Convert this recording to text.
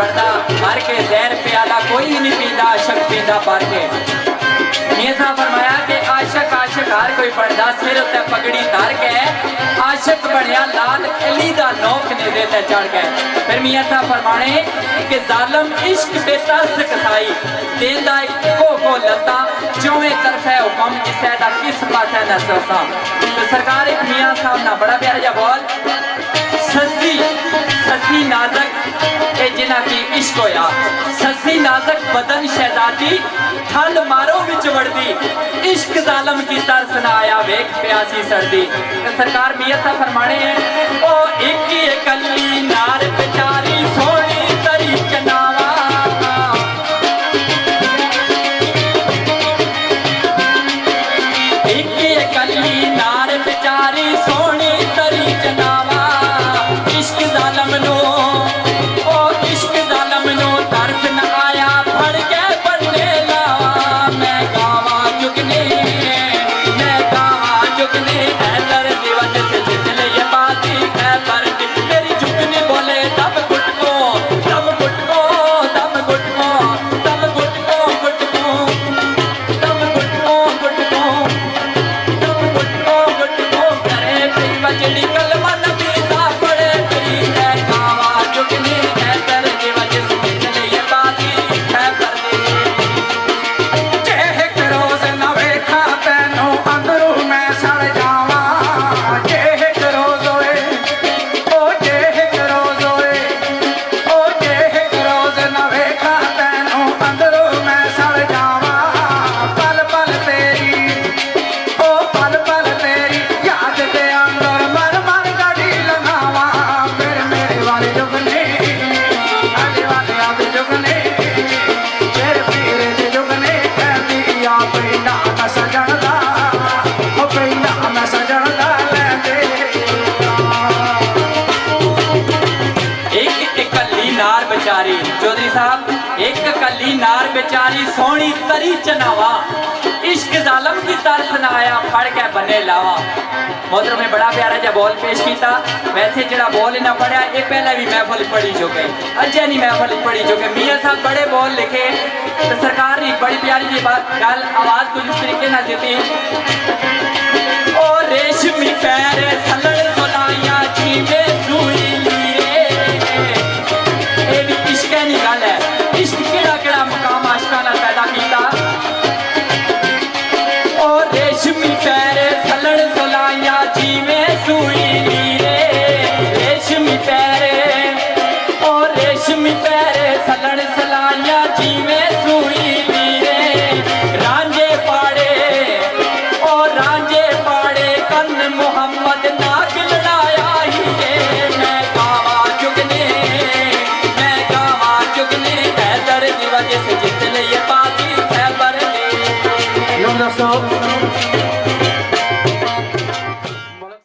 ਬਣਦਾ ਹਰ ਕੇ ਜ਼ਹਿਰ ਪਿਆਲਾ, ਕੋਈ ਨਹੀਂ ਪੀਂਦਾ ਅਸ਼ਕ ਪੀਂਦਾ ਭਰ ਕੇ। ਮੇਜ਼ਾ ਫਰਮਾਇਆ ਕਿ ਆਸ਼ਕ ਆਸ਼ਕ, ਹਰ ਕੋਈ ਪੜਦਾ ਸਿਰ ਉੱਤੇ ਪਗੜੀ ਧਰ ਕੇ। ਆਸ਼ਕ ਬਣਿਆ ਲਾਲ ਅਲੀ ਦਾ ਨੌਕ ਨੇਜ਼ੇ ਤੇ ਚੜ ਗਏ ਫਿਰ ਮੀਆਂ ਫਰਮਾਣੇ ਕਿ ਜ਼ਾਲਮ ਇਸ਼ਕ ਤੇ ਤਰਸ ਕਸਾਈ। ਦੇਂਦਾ ਇੱਕੋ ਕੋ ਲੱਤਾ ਚੌਵੇਂ ਤਰਫੇ ਹੁਕਮ, ਕਿਸੇ ਦਾ ਕਿਸ ਪਾਸੇ ਨਾ ਸਰਸਾ। ਤੇ ਸਰਕਾਰ ਇੱਕ ਮੀਆਂ ਸਾਹਿਬ ਨਾਲ ਬੜਾ ਪਿਆਰਾ ਜਿਹਾ ਬੋਲ, ਸੱਸੀ ਸੱਸੀ ਨਾਜ਼ਕ ਕਿ ਜਿਨ੍ਹਾਂ ਕੀ ਇਸ਼ਕ ਹੋਇਆ? ਸੱਸੀ ਨਾਜ਼ਕ ਬਦਨ ਸ਼ਹਿਜ਼ਾਦੀ, ਠੰਡ ਮਾਰੋ ਵਿੱਚ ਵੜਦੀ। ਇਸ਼ਕ ਜ਼ਾਲਮ ਕੀ ਤਰਸ ਨਾ ਆਇਆ, ਵੇਖ ਪਿਆਸੀ ਸਰਦੀ। ਤੇ ਸਰਕਾਰ ਮੀਆਂ ਸਾਹਿਬ ਫਰਮਾਣੇ ਹੈ ਉਹ ਇੱਕ ਹੀ ਇਕੱਲੀ ਨਾਰ बेचारी सोनी तरी चनावा। इश्क जालम की तरस ना आया, फड़ के बने लावा। मोहतर ने बड़ा प्यारा जहा बॉल पेश किया वैसे जरा बोल इन्हें पढ़िया ये पहले भी महफल पढ़ी चुके। अजय नहीं महफल पढ़ी चुके। मियाँ साहब बड़े बॉल लिखे। तो सरकार ने बड़ी प्यारी जी बात गल आवाज़ कुछ इस तरीके ना दी